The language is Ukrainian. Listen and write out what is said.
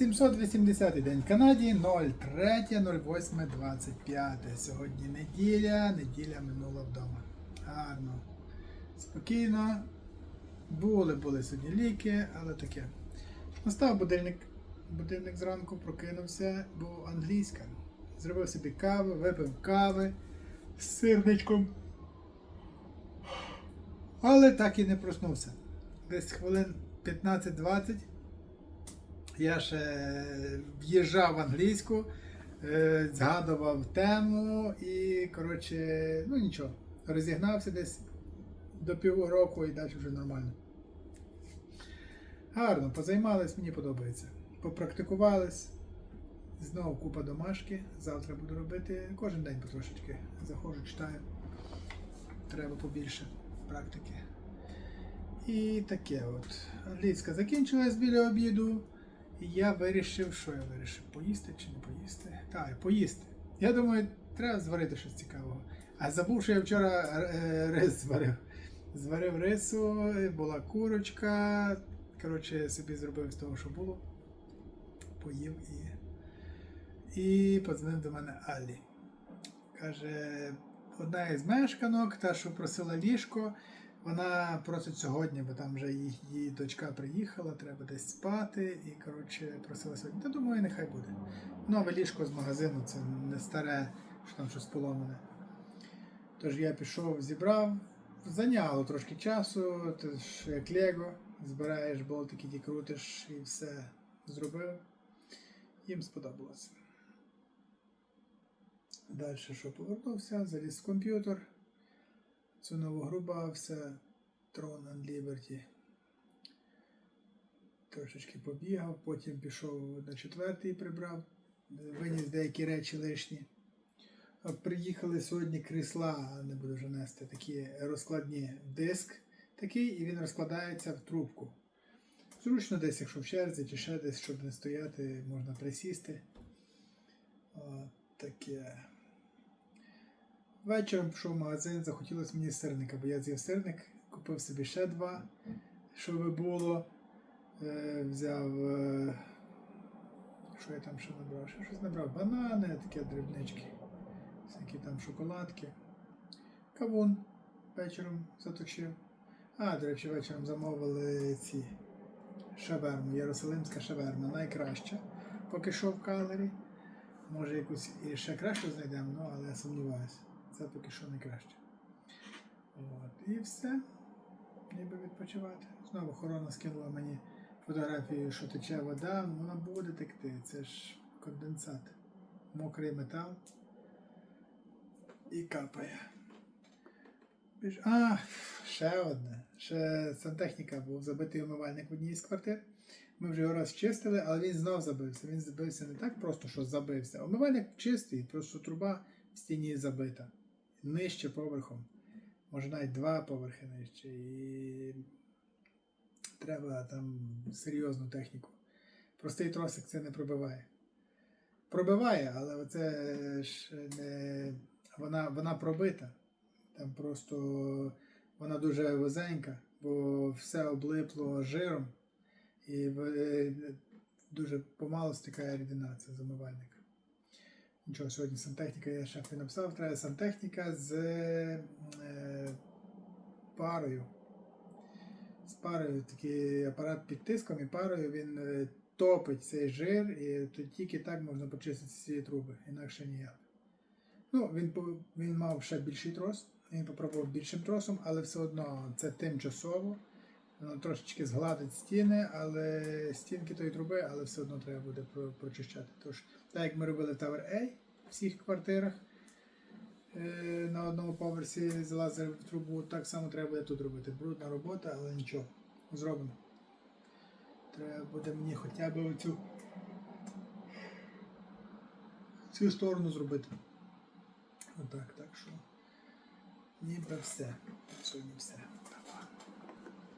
780 день в Канаді 03.08.25. Сьогодні неділя, неділя минула вдома. Гарно. Спокійно. Були, були сьогодні ліки, але таке. Настав будильник. Будильник зранку прокинувся, був англійська. Зробив собі каву, випив кави з сирничком. Але так і не проснувся. Десь хвилин 15-20 я ще в'їжджав в англійську, е, згадував тему і, коротше, ну нічого, розігнався десь до півроку і далі вже нормально. Гарно, позаймались, мені подобається. Попрактикувались. Знову купа домашки. Завтра буду робити кожен день потрошечки. Заходжу, читаю. Треба побільше практики. І таке от. Англійська закінчилась біля обіду. І я вирішив, що я вирішив? Поїсти чи не поїсти? Так, поїсти. Я думаю, треба зварити щось цікавого. А забув, що я вчора е, рис зварив. Зварив рису, була курочка. Коротше, собі зробив з того, що було. Поїв і. І подзвонив до мене Алі. Каже, одна із мешканок, та, що просила ліжко, вона просить сьогодні, бо там вже її, дочка приїхала, треба десь спати. І коротше просила сьогодні. Та думаю, нехай буде. Нове ліжко з магазину, це не старе, що там щось поломане. Тож я пішов, зібрав, зайняло трошки часу, ти ж як Лего, збираєш болтики, ті крутиш і все зробив. Їм сподобалося. Далі що повернувся, заліз в комп'ютер. Цю нову гру бавився Tron and Liberty. Трошечки побігав, потім пішов на четвертий прибрав, виніс деякі речі лишні. Приїхали сьогодні крісла, не буду вже нести, такі розкладні диск такий, і він розкладається в трубку. Зручно десь, якщо в черзі чи ще десь, щоб не стояти, можна присісти. От таке. Вечором пішов в магазин, захотілося мені сирника, бо я з'їв сирник, купив собі ще два, щоб було. Е, взяв. Е, що я там ще набрав? Ще щось набрав. Банани, такі дрібнички, всякі там шоколадки. Кавун вечором заточив. А, до речі, вечором замовили ці шаверму, Єрусалимська шаверма, найкраща. Поки що в калері. Може якусь і ще краще знайдемо, ну, але я сумніваюся. Це поки що найкраще. От. І все. Ніби відпочивати. Знову охорона скинула мені фотографію, що тече вода, вона буде текти. Це ж конденсат. Мокрий метал. І капає. А, ще одне. Ще сантехніка був забитий умивальник в одній з квартир. Ми вже його раз чистили, але він знов забився. Він забився не так просто, що забився. Умивальник чистий, просто труба в стіні забита. Нижче поверхом. Може навіть два поверхи нижче. І треба там серйозну техніку. Простий тросик це не пробиває. Пробиває, але оце ж не. Вона, вона пробита. Там просто вона дуже вузенька, бо все облипло жиром і дуже помало стікає рідина, це замивальник. Нічого, сьогодні сантехніка, я шеф не написав, треба сантехніка з е, парою. З парою такий апарат під тиском і парою він е, топить цей жир, і то тільки так можна почистити ці труби, інакше ніяк. Ну, він, він мав ще більший трос, він попробував більшим тросом, але все одно це тимчасово. Воно трошечки згладить стіни, але стінки тої труби, але все одно треба буде про- прочищати. Тож, так як ми робили в Tower A в всіх квартирах е, на одному поверсі залазили в трубу, так само треба буде тут робити. Брудна робота, але нічого. Зробимо. Треба буде мені хоча б оцю цю сторону зробити. Отак, так що ніби все. Сьогодні все.